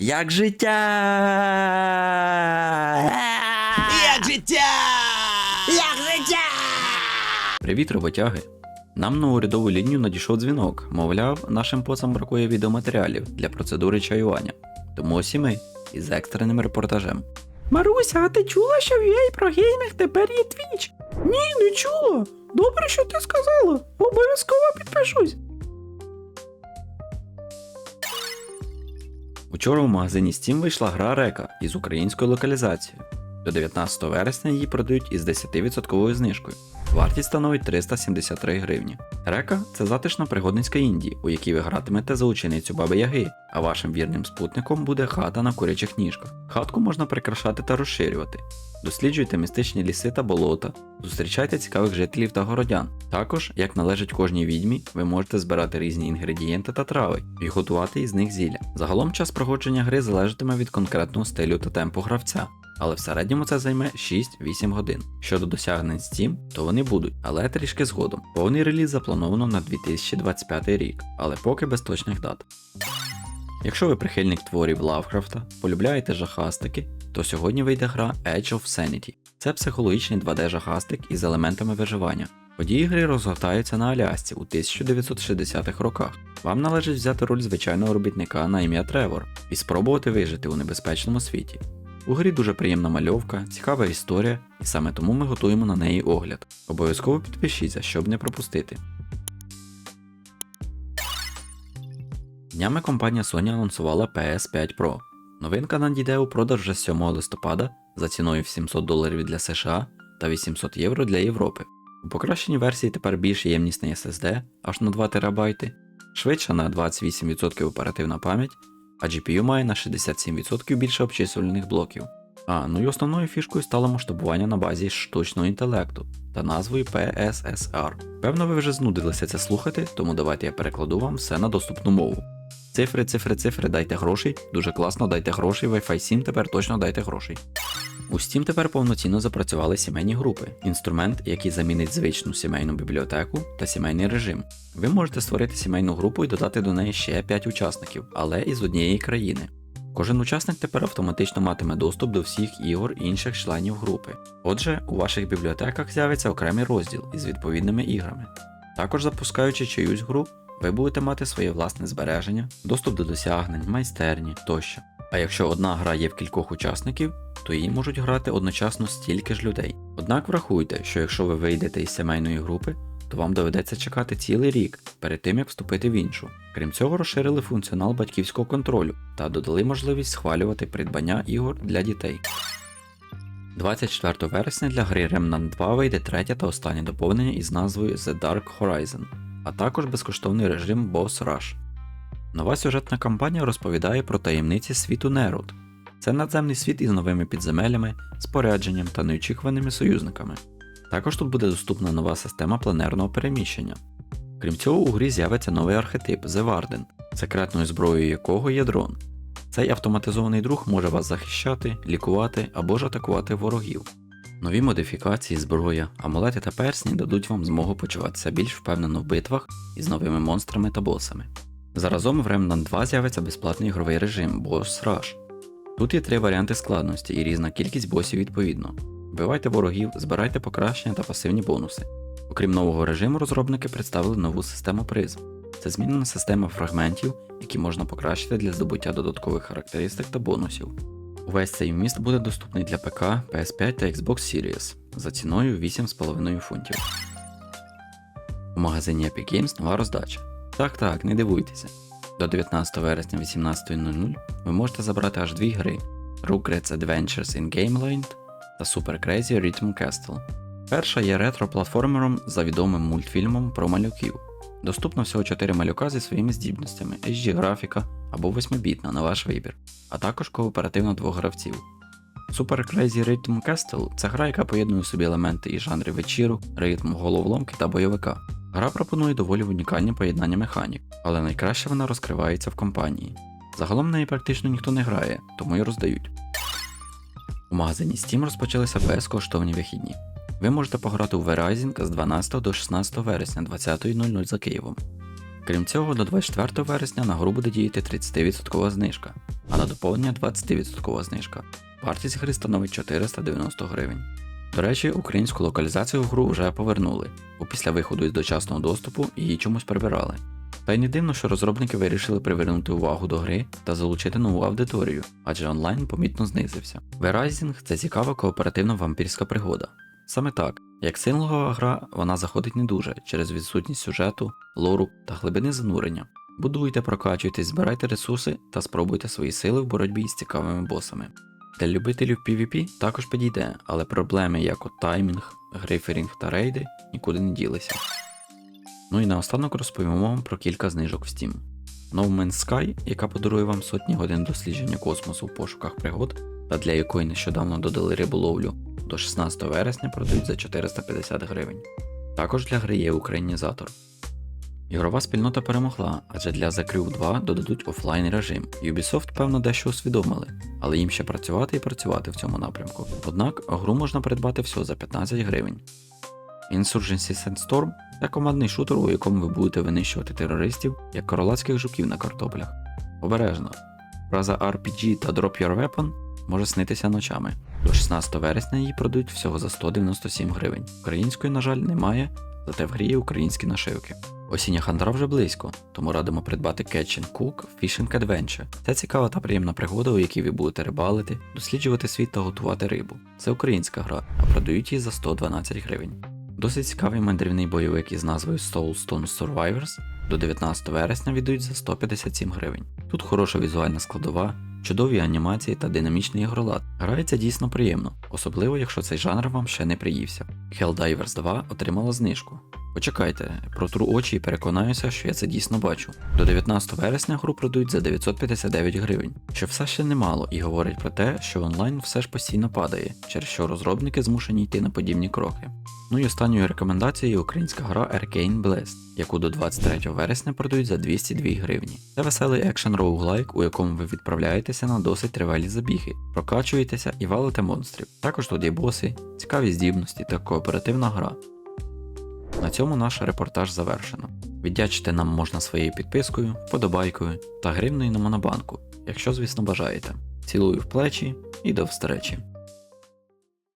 Як життя! Як життя! Як життя! Привіт, роботяги! Нам на урядову лінію надійшов дзвінок. Мовляв, нашим поцам бракує відеоматеріалів для процедури чаювання. Тому ось і ми із екстреним репортажем. Маруся, а ти чула, що в UA про геймінг тепер є твіч? Ні, не чула. Добре, що ти сказала. Обов'язково підпишусь. Учора в магазині Steam вийшла гра Река із українською локалізацією. До 19 вересня її продають із 10% знижкою. Вартість становить 373 гривні. Река це затишна пригодницька Індії, у якій ви гратимете за ученицю Баби Яги, а вашим вірним спутником буде хата на курячих ніжках. Хатку можна прикрашати та розширювати. Досліджуйте містичні ліси та болота, зустрічайте цікавих жителів та городян. Також, як належить кожній відьмі, ви можете збирати різні інгредієнти та трави і готувати із них зілля. Загалом час проходження гри залежатиме від конкретного стилю та темпу гравця. Але в середньому це займе 6-8 годин. Щодо досягнень Steam, то вони будуть, але трішки згодом. Повний реліз заплановано на 2025 рік, але поки без точних дат. Якщо ви прихильник творів Лавкрафта, полюбляєте жахастики, то сьогодні вийде гра Edge of Sanity. Це психологічний 2D-жахастик із елементами виживання. Події гри розгортаються на Алясці у 1960-х роках. Вам належить взяти роль звичайного робітника на ім'я Тревор і спробувати вижити у небезпечному світі. У грі дуже приємна мальовка, цікава історія, і саме тому ми готуємо на неї огляд. Обов'язково підпишіться, щоб не пропустити. Днями компанія Sony анонсувала PS5 Pro. Новинка надійде у продаж вже 7 листопада за ціною в 700 доларів для США та 800 євро для Європи. У покращеній версії тепер більш ємнісний SSD аж на 2 ТБ, швидша на 28% оперативна пам'ять, а GPU має на 67% більше обчислювальних блоків. А, ну і основною фішкою стало масштабування на базі штучного інтелекту та назвою PSSR. Певно, ви вже знудилися це слухати, тому давайте я перекладу вам все на доступну мову. Цифри, цифри, цифри, дайте грошей. Дуже класно, дайте грошей. Wi-Fi 7 тепер точно дайте грошей. У Steam тепер повноцінно запрацювали сімейні групи, інструмент, який замінить звичну сімейну бібліотеку та сімейний режим. Ви можете створити сімейну групу і додати до неї ще 5 учасників, але із однієї країни. Кожен учасник тепер автоматично матиме доступ до всіх ігор інших членів групи. Отже, у ваших бібліотеках з'явиться окремий розділ із відповідними іграми. Також запускаючи чиюсь гру, ви будете мати своє власне збереження, доступ до досягнень, майстерні тощо. А якщо одна гра є в кількох учасників, то її можуть грати одночасно стільки ж людей. Однак врахуйте, що якщо ви вийдете із сімейної групи, то вам доведеться чекати цілий рік перед тим як вступити в іншу. Крім цього, розширили функціонал батьківського контролю та додали можливість схвалювати придбання ігор для дітей. 24 вересня для гри Remnant 2 вийде третє та останнє доповнення із назвою The Dark Horizon, а також безкоштовний режим Boss Rush. Нова сюжетна кампанія розповідає про таємниці світу Нерод. Це надземний світ із новими підземеллями, спорядженням та неочікуваними союзниками. Також тут буде доступна нова система планерного переміщення. Крім цього, у грі з'явиться новий архетип The Warden, секретною зброєю якого є дрон. Цей автоматизований друг може вас захищати, лікувати або ж атакувати ворогів. Нові модифікації, зброя, амулети та персні дадуть вам змогу почуватися більш впевнено в битвах із новими монстрами та босами. Заразом в Remnant 2 з'явиться безплатний ігровий режим Boss Rush. Тут є три варіанти складності і різна кількість босів відповідно. Вбивайте ворогів, збирайте покращення та пасивні бонуси. Окрім нового режиму, розробники представили нову систему призм. Це змінена система фрагментів, які можна покращити для здобуття додаткових характеристик та бонусів. Увесь цей вміст буде доступний для ПК, PS5 та Xbox Series за ціною 8,5 фунтів. У магазині Epic Games нова роздача. Так так, не дивуйтеся. До 19 вересня 18.00 ви можете забрати аж дві гри: Rugrats Adventures in Gameland та Super Crazy Rhythm Castle. Перша є ретро-платформером за відомим мультфільмом про малюків. Доступно всього 4 малюка зі своїми здібностями, HD графіка або 8-бітна на ваш вибір, а також кооперативно двох гравців. Super Crazy Rhythm Castle це гра, яка поєднує в собі елементи і жанри вечіру, ритм, головоломки та бойовика. Гра пропонує доволі унікальні поєднання механік, але найкраще вона розкривається в компанії. Загалом неї практично ніхто не грає, тому й роздають. У магазині Steam розпочалися безкоштовні вихідні. Ви можете пограти у Verizon з 12 до 16 вересня 20.00 за Києвом. Крім цього, до 24 вересня на гру буде діяти 30% знижка, а на доповнення 20% знижка. Вартість гри становить 490 гривень. До речі, українську локалізацію в гру вже повернули, бо після виходу із дочасного доступу її чомусь прибирали. Та й не дивно, що розробники вирішили привернути увагу до гри та залучити нову аудиторію, адже онлайн помітно знизився. Verizing – це цікава кооперативна вампірська пригода. Саме так, як синглова гра, вона заходить не дуже через відсутність сюжету, лору та глибини занурення. Будуйте, прокачуйтесь, збирайте ресурси та спробуйте свої сили в боротьбі з цікавими босами. Для любителів PvP також підійде, але проблеми як от таймінг, гриферінг та рейди нікуди не ділися. Ну і наостанок розповімо вам про кілька знижок в Steam. No Man's Sky, яка подарує вам сотні годин дослідження космосу в пошуках пригод, та для якої нещодавно додали риболовлю, до 16 вересня продають за 450 гривень. Також для гри є українізатор. Ігрова спільнота перемогла, адже для The Crew 2 додадуть офлайн режим. Ubisoft, певно, дещо усвідомили, але їм ще працювати і працювати в цьому напрямку. Однак гру можна придбати всього за 15 гривень. Insurgency Sandstorm це командний шутер, у якому ви будете винищувати терористів як королацьких жуків на картоплях. Обережно. Фраза RPG та Drop Your Weapon може снитися ночами. До 16 вересня її продають всього за 197 гривень. Української, на жаль, немає, зате в грі є українські нашивки. Осіння хандра вже близько, тому радимо придбати Catch Cook Fishing Adventure. Це цікава та приємна пригода, у якій ви будете рибалити, досліджувати світ та готувати рибу. Це українська гра, а продають її за 112 гривень. Досить цікавий мандрівний бойовик із назвою Soulstone Survivors до 19 вересня віддають за 157 гривень. Тут хороша візуальна складова, чудові анімації та динамічний ігролад. Грається дійсно приємно, особливо якщо цей жанр вам ще не приївся. Helldivers 2 отримала знижку. Почекайте, протру очі і переконаюся, що я це дійсно бачу. До 19 вересня гру продають за 959 гривень, що все ще немало і говорить про те, що онлайн все ж постійно падає, через що розробники змушені йти на подібні кроки. Ну і останньою рекомендацією є українська гра Arcane Blast, яку до 23 вересня продають за 202 гривні. Це веселий екшен роуглайк, у якому ви відправляєтеся на досить тривалі забіги, прокачуєтеся і валите монстрів. Також тут є боси, цікаві здібності та кооперативна гра. На цьому наш репортаж завершено. Віддячити нам можна своєю підпискою, подобайкою та гривною на монобанку, якщо, звісно, бажаєте. Цілую в плечі і до встречі!